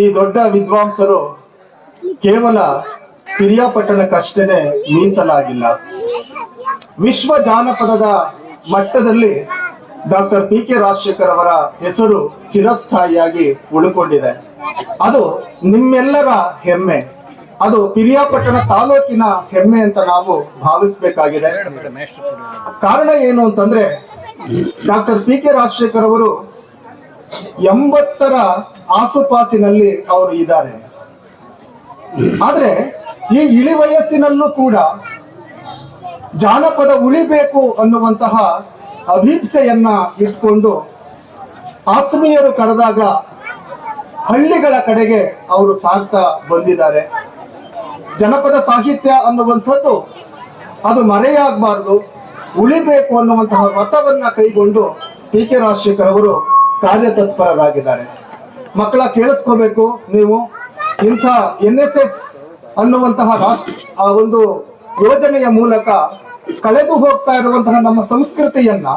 ಈ ದೊಡ್ಡ ವಿದ್ವಾಂಸರು ಕೇವಲ ಪಿರಿಯಾಪಟ್ಟಣಕ್ಕಷ್ಟೇನೆ ಮೀಸಲಾಗಿಲ್ಲ. ವಿಶ್ವ ಜಾನಪದದ ಮಟ್ಟದಲ್ಲಿ ಡಾಕ್ಟರ್ ಪಿ ಕೆ ರಾಜಶೇಖರ್ ಅವರ ಹೆಸರು ಚಿರಸ್ಥಾಯಿಯಾಗಿ ಉಳ್ಕೊಂಡಿದೆ. ಅದು ನಿಮ್ಮೆಲ್ಲರ ಹೆಮ್ಮೆ. ಅದು ಪಿರಿಯಾಪಟ್ಟಣ ತಾಲೂಕಿನ ಹೆಮ್ಮೆ ಅಂತ ನಾವು ಭಾವಿಸಬೇಕಾಗಿದೆ. ಕಾರಣ ಏನು ಅಂತಂದ್ರೆ ಡಾಕ್ಟರ್ ಪಿ ಕೆ ರಾಜಶೇಖರ್ ಅವರು ಎಂಬತ್ತರ ಆಸುಪಾಸಿನಲ್ಲಿ ಅವರು ಇದ್ದಾರೆ. ಆದ್ರೆ ಈ ಇಳಿ ವಯಸ್ಸಿನಲ್ಲೂ ಕೂಡ ಜಾನಪದ ಉಳಿಬೇಕು ಅನ್ನುವಂತಹ ಅಭೀಪ್ಸೆಯನ್ನ ಇಟ್ಕೊಂಡು ಆತ್ಮೀಯರು ಕರೆದಾಗ ಹಳ್ಳಿಗಳ ಕಡೆಗೆ ಅವರು ಸಾಗ್ತಾ ಬಂದಿದ್ದಾರೆ. ಜನಪದ ಸಾಹಿತ್ಯ ಅನ್ನುವಂಥದ್ದು ಅದು ಮರೆಯಾಗಬಾರ್ದು. ಉಳಿಬೇಕು ಅನ್ನುವಂತಹ ಮತವನ್ನ ಕೈಗೊಂಡು ಪಿ ಕೆ ರಾಜಶೇಖರ್ ಅವರು ಕಾರ್ಯತತ್ಪರರಾಗಿದ್ದಾರೆ. ಮಕ್ಕಳ ಕೇಳಿಸ್ಕೋಬೇಕು ನೀವು. ಇಂಥ ಎನ್ ಎಸ್ ಎಸ್ ಅನ್ನುವಂತಹ ರಾಷ್ಟ್ರ, ಆ ಒಂದು ಯೋಜನೆಯ ಮೂಲಕ ಕಳೆದು ಹೋಗ್ತಾ ಇರುವಂತಹ ನಮ್ಮ ಸಂಸ್ಕೃತಿಯನ್ನ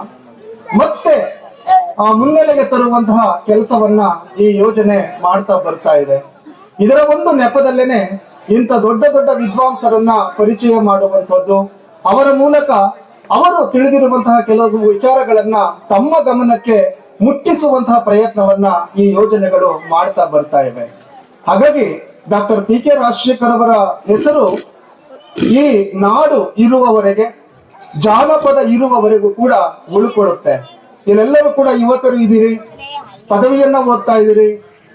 ಮತ್ತೆ ಆ ಮುನ್ನೆಲೆಗೆ ತರುವಂತಹ ಕೆಲಸವನ್ನ ಈ ಯೋಜನೆ ಮಾಡ್ತಾ ಬರ್ತಾ ಇದೆ. ಇದರ ಒಂದು ನೆಪದಲ್ಲೇನೆ ಇಂಥ ದೊಡ್ಡ ದೊಡ್ಡ ವಿದ್ವಾಂಸರನ್ನ ಪರಿಚಯ ಮಾಡುವಂತದ್ದು ಅವರ ಮೂಲಕ ಅವರು ತಿಳಿದಿರುವಂತಹ ಕೆಲವು ವಿಚಾರಗಳನ್ನ ತಮ್ಮ ಗಮನಕ್ಕೆ ಮುಟ್ಟಿಸುವಂತಹ ಪ್ರಯತ್ನವನ್ನ ಈ ಯೋಜನೆಗಳು ಮಾಡ್ತಾ ಬರ್ತಾ ಇವೆ. ಹಾಗಾಗಿ ಡಾಕ್ಟರ್ ಪಿ ಕೆ ರಾಜಶೇಖರ್ ಅವರ ಹೆಸರು ಈ ನಾಡು ಇರುವವರೆಗೆ, ಜಾನಪದ ಇರುವವರೆಗೂ ಕೂಡ ಉಳ್ಕೊಳ್ಳುತ್ತೆ. ಇಲ್ಲೆಲ್ಲರೂ ಕೂಡ ಯುವಕರು ಇದ್ದೀರಿ, ಪದವಿಯನ್ನ ಓದ್ತಾ ಇದ್ದೀರಿ,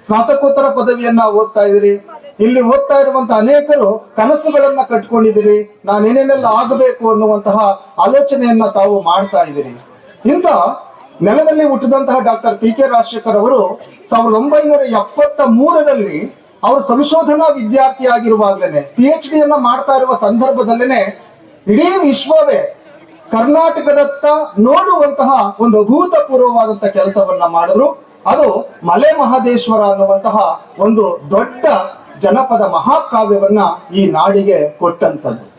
ಸ್ನಾತಕೋತ್ತರ ಪದವಿಯನ್ನ ಓದ್ತಾ ಇದ್ದೀರಿ. ಇಲ್ಲಿ ಓದ್ತಾ ಇರುವಂತಹ ಅನೇಕರು ಕನಸುಗಳನ್ನ ಕಟ್ಕೊಂಡಿದ್ದೀರಿ. ನಾನೇನೇನೆಲ್ಲ ಆಗಬೇಕು ಅನ್ನುವಂತಹ ಆಲೋಚನೆಯನ್ನ ತಾವು ಮಾಡ್ತಾ ಇದ್ದೀರಿ. ಇಂಥ ನೆಲದಲ್ಲಿ ಹುಟ್ಟಿದಂತಹ ಡಾಕ್ಟರ್ ಪಿ ಕೆ ರಾಜಶೇಖರ್ ಅವರು ಸಾವಿರದ ಒಂಬೈನೂರ ಎಪ್ಪತ್ತ ಮೂರರಲ್ಲಿ ಅವರು ಸಂಶೋಧನಾ ವಿದ್ಯಾರ್ಥಿ ಆಗಿರುವಾಗ್ಲೇನೆ ಪಿ ಎಚ್ ಡಿ ಯನ್ನ ಮಾಡ್ತಾ ಇರುವ ಸಂದರ್ಭದಲ್ಲೇನೆ, ಇಡೀ ವಿಶ್ವವೇ ಕರ್ನಾಟಕದತ್ತ ನೋಡುವಂತಹ ಒಂದು ಅಭೂತಪೂರ್ವವಾದಂತಹ ಕೆಲಸವನ್ನ ಮಾಡಿದ್ರು. ಅದು ಮಲೆ ಮಹದೇಶ್ವರ ಅನ್ನುವಂತಹ ಒಂದು ದೊಡ್ಡ ಜನಪದ ಮಹಾಕಾವ್ಯವನ್ನ ಈ ನಾಡಿಗೆ ಕೊಟ್ಟಂತದ್ದು.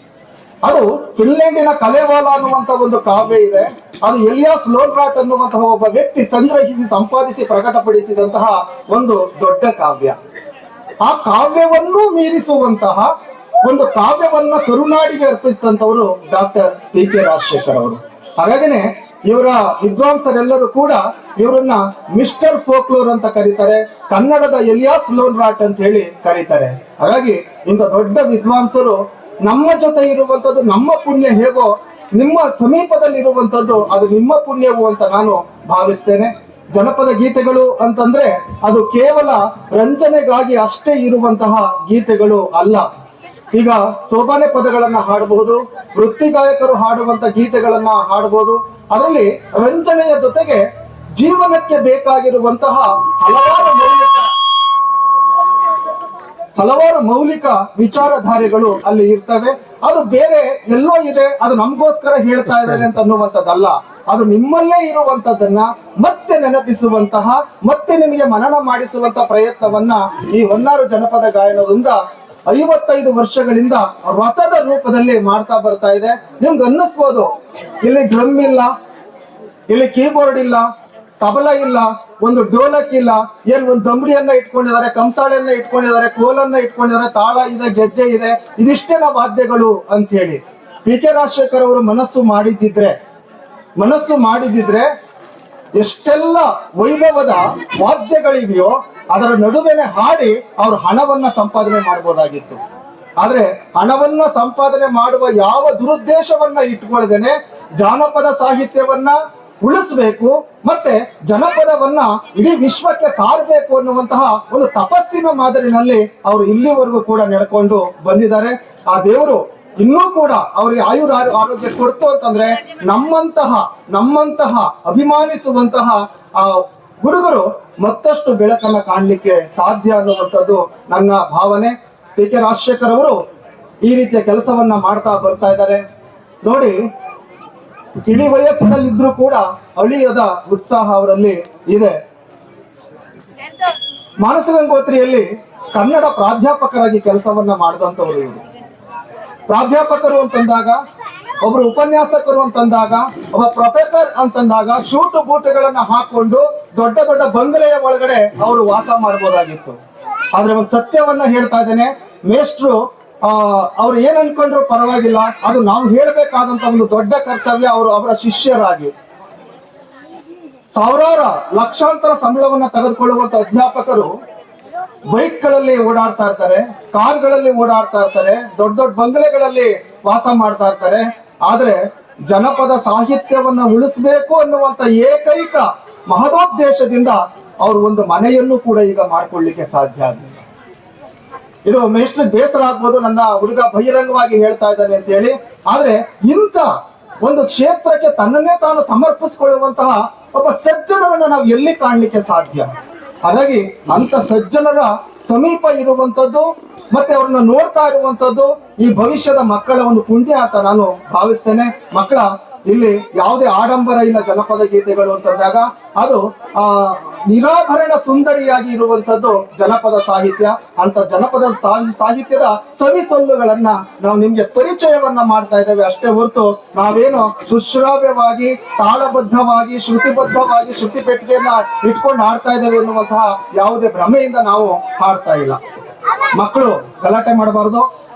ಅದು ಫಿನ್ಲೆಂಡಿನ ಕಲೆವಾಲ ಅನ್ನುವಂತ ಒಂದು ಕಾವ್ಯ ಇದೆ. ಅದು ಎಲಿಯಾಸ್ ಲೋನ್ರಾಟ್ ಅನ್ನುವಂತಹ ಒಬ್ಬ ವ್ಯಕ್ತಿ ಸಂಗ್ರಹಿಸಿ ಸಂಪಾದಿಸಿ ಪ್ರಕಟಪಡಿಸಿದಂತಹ ಒಂದು ದೊಡ್ಡ ಕಾವ್ಯ. ಆ ಕಾವ್ಯವನ್ನು ಮೀರಿಸುವಂತಹ ಒಂದು ಕಾವ್ಯವನ್ನ ಕರುನಾಡಿಗೆ ಅರ್ಪಿಸಿದಂತವರು ಡಾಕ್ಟರ್ ಪಿ ಕೆ ರಾಜಶೇಖರ್ ಅವರು. ಹಾಗಾಗಿನೇ ಇವರ ವಿದ್ವಾಂಸರೆಲ್ಲರೂ ಕೂಡ ಇವರನ್ನ ಮಿಸ್ಟರ್ ಫೋಕ್ಲೋರ್ ಅಂತ ಕರೀತಾರೆ, ಕನ್ನಡದ ಎಲಿಯಾಸ್ ಲೋನ್ ರಾಟ್ ಅಂತ ಹೇಳಿ ಕರೀತಾರೆ. ಹಾಗಾಗಿ ಇಂಥ ದೊಡ್ಡ ವಿದ್ವಾಂಸರು ನಮ್ಮ ಜೊತೆ ಇರುವಂತದ್ದು ನಮ್ಮ ಪುಣ್ಯ ಹೇಗೋ ನಿಮ್ಮ ಸಮೀಪದಲ್ಲಿ ಇರುವಂತದ್ದು ಅದು ನಿಮ್ಮ ಪುಣ್ಯವು ಅಂತ ನಾನು ಭಾವಿಸ್ತೇನೆ. ಜನಪದ ಗೀತೆಗಳು ಅಂತಂದ್ರೆ ಅದು ಕೇವಲ ರಂಜನೆಗಾಗಿ ಅಷ್ಟೇ ಇರುವಂತಹ ಗೀತೆಗಳು ಅಲ್ಲ. ಈಗ ಸೋಬಾನೆ ಪದಗಳನ್ನ ಹಾಡಬಹುದು, ವೃತ್ತಿ ಗಾಯಕರು ಹಾಡುವಂತ ಗೀತೆಗಳನ್ನ ಹಾಡಬಹುದು. ಅದರಲ್ಲಿ ರಂಜನೆಯ ಜೊತೆಗೆ ಜೀವನಕ್ಕೆ ಬೇಕಾಗಿರುವಂತಹ ಹಲವಾರು ಹಲವಾರು ಮೌಲಿಕ ವಿಚಾರಧಾರೆಗಳು ಅಲ್ಲಿ ಇರ್ತವೆ. ಅದು ಬೇರೆ ಎಲ್ಲೋ ಇದೆ ಅದು ನಮಗೋಸ್ಕರ ಹೇಳ್ತಾ ಇದ್ದಾರೆ ಅಂತ ಅನ್ನುವಂಥದ್ದಲ್ಲ ಅದು ನಿಮ್ಮಲ್ಲೇ ಇರುವಂತದ್ದನ್ನ ಮತ್ತೆ ನೆನಪಿಸುವಂತಹ ಮತ್ತೆ ನಿಮಗೆ ಮನನ ಮಾಡಿಸುವಂತ ಪ್ರಯತ್ನವನ್ನ ಈ ಹೊನ್ನಾರು ಜನಪದ ಗಾಯನದಿಂದ ಐವತ್ತೈದು ವರ್ಷಗಳಿಂದ ರಥದ ರೂಪದಲ್ಲಿ ಮಾಡ್ತಾ ಬರ್ತಾ ಇದೆ. ನಿಮ್ಗೆ ಅನ್ನಿಸ್ಬೋದು ಇಲ್ಲಿ ಡ್ರಮ್ ಇಲ್ಲ ಇಲ್ಲಿ ಕೀಬೋರ್ಡ್ ಇಲ್ಲ ತಬಲ ಇಲ್ಲ ಒಂದು ಡೋಲಕ್ ಇಲ್ಲ ಏನ್ ಒಂದು ದಂಬಡಿಯನ್ನ ಇಟ್ಕೊಂಡಿದ್ದಾರೆ ಕಂಸಾಳೆಯನ್ನ ಇಟ್ಕೊಂಡಿದ್ದಾರೆ, ಕೋಲನ್ನ ಇಟ್ಕೊಂಡಿದ್ದಾರೆ, ತಾಳ ಇದೆ, ಗೆಜ್ಜೆ ಇದೆ ಇದಿಷ್ಟೇನ ವಾದ್ಯಗಳು ಅಂತ ಹೇಳಿ ಪಿ ಕೆ ರಾಜಶೇಖರ್ ಅವರು ಮನಸ್ಸು ಮಾಡಿದ್ದಿದ್ರೆ, ಮನಸ್ಸು ಮಾಡಿದಿದ್ರೆ ಎಷ್ಟೆಲ್ಲ ವೈಭವದ ವಾದ್ಯಗಳಿವೆಯೋ, ಅದರ ನಡುವೆನೆ ಹಾಡಿ ಅವ್ರು ಹಣವನ್ನ ಸಂಪಾದನೆ ಮಾಡಬಹುದಾಗಿತ್ತು ಆದ್ರೆ ಹಣವನ್ನ ಸಂಪಾದನೆ ಮಾಡುವ ಯಾವ ದುರುದ್ದೇಶವನ್ನ ಇಟ್ಕೊಳ್ಳದೇನೆ ಜಾನಪದ ಸಾಹಿತ್ಯವನ್ನ ಉಳಿಸ್ಬೇಕು, ಮತ್ತೆ ಜನಪದವನ್ನ ಇಡೀ ವಿಶ್ವಕ್ಕೆ ಸಾರಬೇಕು ಅನ್ನುವಂತಹ ಒಂದು ತಪಸ್ಸಿನ ಮಾದರಿನಲ್ಲಿ ಅವರು ಇಲ್ಲಿವರೆಗೂ ಕೂಡ ನಡ್ಕೊಂಡು ಬಂದಿದ್ದಾರೆ. ಆ ದೇವರು ಇನ್ನೂ ಕೂಡ ಅವ್ರಿಗೆ ಆಯುರ್ ಆರೋ- ಆರೋಗ್ಯ ಕೊಡ್ತು ಅಂತಂದ್ರೆ ನಮ್ಮಂತಹ ನಮ್ಮಂತಹ ಅಭಿಮಾನಿಸುವಂತಹ ಆ ಹುಡುಗರು ಮತ್ತಷ್ಟು ಬೆಳಕನ್ನ ಕಾಣಲಿಕ್ಕೆ ಸಾಧ್ಯ ಅನ್ನುವಂಥದ್ದು ನನ್ನ ಭಾವನೆ. ಪಿ ಕೆ ರಾಜಶೇಖರ್ ಅವರು ಈ ರೀತಿಯ ಕೆಲಸವನ್ನ ಮಾಡ್ತಾ ಬರ್ತಾ ಇದ್ದಾರೆ. ನೋಡಿ ಇಡೀ ವಯಸ್ಸಿನಲ್ಲಿದ್ರೂ ಕೂಡ ಅಳಿಯದ ಉತ್ಸಾಹ ಅವರಲ್ಲಿ ಇದೆ. ಮಾನಸ ಗಂಗೋತ್ರಿಯಲ್ಲಿ ಕನ್ನಡ ಪ್ರಾಧ್ಯಾಪಕರಾಗಿ ಕೆಲಸವನ್ನ ಮಾಡಿದಂತವರು ಇವರು. ಪ್ರಾಧ್ಯಾಪಕರು ಅಂತಂದಾಗ, ಒಬ್ರು ಉಪನ್ಯಾಸಕರು ಅಂತಂದಾಗ, ಒಬ್ಬ ಪ್ರೊಫೆಸರ್ ಅಂತಂದಾಗ ಶೂಟು ಬೂಟುಗಳನ್ನ ಹಾಕೊಂಡು ದೊಡ್ಡ ದೊಡ್ಡ ಬಂಗಲೆಯ ಒಳಗಡೆ ಅವರು ವಾಸ ಮಾಡಬಹುದಾಗಿತ್ತು ಆದ್ರೆ ಒಂದು ಸತ್ಯವನ್ನ ಹೇಳ್ತಾ ಇದ್ದೇನೆ, ಮೇಷ್ಟ್ರು ಅವ್ರು ಏನ್ ಅನ್ಕೊಂಡ್ರು ಪರವಾಗಿಲ್ಲ. ಅದು ನಾವು ಹೇಳ್ಬೇಕಾದಂತ ಒಂದು ದೊಡ್ಡ ಕರ್ತವ್ಯ ಅವರು ಅವರ ಶಿಷ್ಯರಾಗಿ. ಸಾವಿರಾರು ಲಕ್ಷಾಂತರ ಸಂಬಳವನ್ನ ತೆಗೆದುಕೊಳ್ಳುವಂತ ಅಧ್ಯಾಪಕರು ಬೈಕ್ಗಳಲ್ಲಿ ಓಡಾಡ್ತಾ ಇರ್ತಾರೆ ಕಾರ್ಗಳಲ್ಲಿ ಓಡಾಡ್ತಾ ಇರ್ತಾರೆ, ದೊಡ್ಡ ದೊಡ್ಡ ಬಂಗಲೆಗಳಲ್ಲಿ ವಾಸ ಮಾಡ್ತಾ ಇರ್ತಾರೆ. ಆದ್ರೆ ಜನಪದ ಸಾಹಿತ್ಯವನ್ನ ಉಳಿಸ್ಬೇಕು ಅನ್ನುವಂತ ಏಕೈಕ ಮಹದೋದ್ದೇಶದಿಂದ ಅವರು ಒಂದು ಮನೆಯನ್ನು ಕೂಡ ಈಗ ಮಾಡ್ಕೊಳ್ಳಿಕ್ಕೆ ಸಾಧ್ಯ ಆಗಲಿಲ್ಲ ಇದು ಮೇಷ್ಟ್ರು ಬೇಸರ ಆಗ್ಬೋದು ನನ್ನ ಹುಡುಗ ಬಹಿರಂಗವಾಗಿ ಹೇಳ್ತಾ ಇದ್ದಾನೆ ಅಂತ ಹೇಳಿ. ಆದ್ರೆ ಇಂಥ ಒಂದು ಕ್ಷೇತ್ರಕ್ಕೆ ತನ್ನನ್ನೇ ತಾನು ಸಮರ್ಪಿಸಿಕೊಳ್ಳುವಂತಹ ಒಬ್ಬ ಸಜ್ಜನರನ್ನ ನಾವು ಎಲ್ಲಿ ಕಾಣಲಿಕ್ಕೆ ಸಾಧ್ಯ? ಹಾಗಾಗಿ ಅಂತ ಸಜ್ಜನರ ಸಮೀಪ ಇರುವಂತದ್ದು ಮತ್ತೆ ಅವ್ರನ್ನ ನೋಡ್ತಾ ಇರುವಂತದ್ದು ಈ ಭವಿಷ್ಯದ ಮಕ್ಕಳ ಒಂದು ಪುಣ್ಯ ಅಂತ ನಾನು ಭಾವಿಸ್ತೇನೆ. ಮಕ್ಕಳ ಇಲ್ಲಿ ಯಾವುದೇ ಆಡಂಬರ ಇಲ್ಲ ಜನಪದ ಗೀತೆಗಳು ಅಂತಂದಾಗ ಅದು, ಆ, ನಿರಾಭರಣ ಸುಂದರಿಯಾಗಿ ಇರುವಂತದ್ದು ಜನಪದ ಸಾಹಿತ್ಯ. ಅಂತ ಜನಪದ ಸಾಹಿತ್ಯದ ಸವಿಸೊಲ್ಲುಗಳನ್ನ ನಾವು ನಿಮ್ಗೆ ಪರಿಚಯವನ್ನ ಮಾಡ್ತಾ ಇದ್ದೇವೆ. ಅಷ್ಟೇ ಹೊರತು ನಾವೇನು ಸುಶ್ರಾವ್ಯವಾಗಿ, ತಾಳಬದ್ಧವಾಗಿ, ಶ್ರುತಿಬದ್ಧವಾಗಿ ಶ್ರುತಿ ಪೆಟ್ಟಿಗೆಯನ್ನ ಇಟ್ಕೊಂಡು ಹಾಡ್ತಾ ಇದ್ದೇವೆ ಅನ್ನುವಂತಹ ಯಾವುದೇ ಭ್ರಮೆಯಿಂದ ನಾವು ಹಾಡ್ತಾ ಇಲ್ಲ. ಮಕ್ಕಳು ಗಲಾಟೆ ಮಾಡಬಾರ್ದು.